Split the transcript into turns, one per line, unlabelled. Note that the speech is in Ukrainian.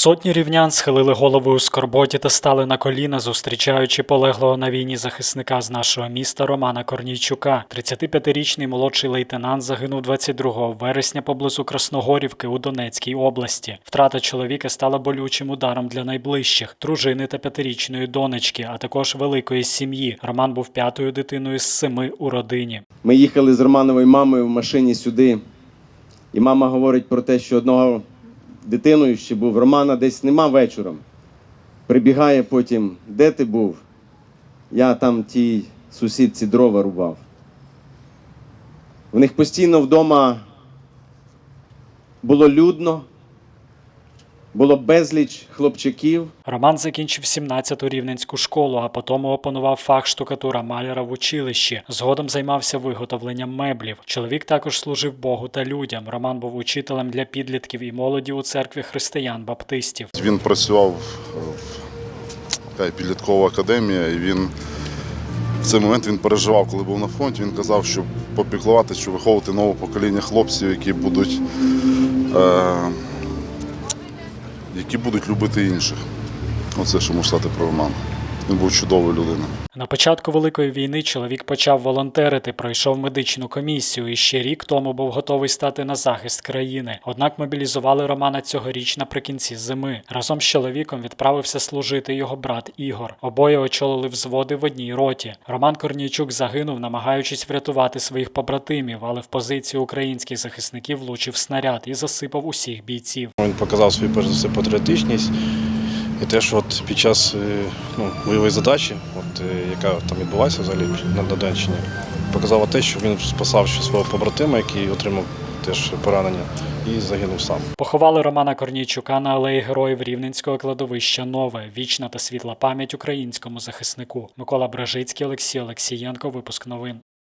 Сотні рівнян схилили голови у скорботі та стали на коліна, зустрічаючи полеглого на війні захисника з нашого міста Романа Корнійчука. 35-річний молодший лейтенант загинув 22 вересня поблизу Красногорівки у Донецькій області. Втрата чоловіка стала болючим ударом для найближчих дружини та п'ятирічної донечки, а також великої сім'ї. Роман був п'ятою дитиною з семи у родині.
Ми їхали з Романовою мамою в машині сюди, і мама говорить про те, що одного дитиною ще був. Романа десь нема вечором. Прибігає потім, де ти був? Я там тій сусідці дрова рубав. В них постійно вдома було людно, було безліч хлопчиків.
Роман закінчив 17-ту рівненську школу, а потім опанував фах штукатура маляра в училищі. Згодом займався виготовленням меблів. Чоловік також служив Богу та людям. Роман був учителем для підлітків і молоді у церкві християн-баптистів.
Він працював в підліткова академія, і він в цей момент він переживав, коли був на фронті. Він казав, що попіклувати, що виховувати нове покоління хлопців, які будуть, е, які будуть любити інших. Оце що можу сказати про Романа. Він був чудовою людиною.
На початку Великої війни чоловік почав волонтерити, пройшов медичну комісію і ще рік тому був готовий стати на захист країни. Однак мобілізували Романа цьогоріч наприкінці зими. Разом з чоловіком відправився служити його брат Ігор. Обоє очолили взводи в одній роті. Роман Корнійчук загинув, намагаючись врятувати своїх побратимів, але в позицію українських захисників влучив снаряд і засипав усіх бійців.
Він показав свою перш за все патріотичність і те, що от під час е, ну, бойової задачі, от, е, яка там відбулася взагалі на, Донеччині, показав те, що він спасав ще свого побратима, який отримав теж поранення, і загинув сам.
Поховали Романа Корнійчука на алеї героїв Рівненського кладовища Нове. Вічна та світла пам'ять українському захиснику. Микола Бражицький, Олексій Олексієнко. Випуск новин.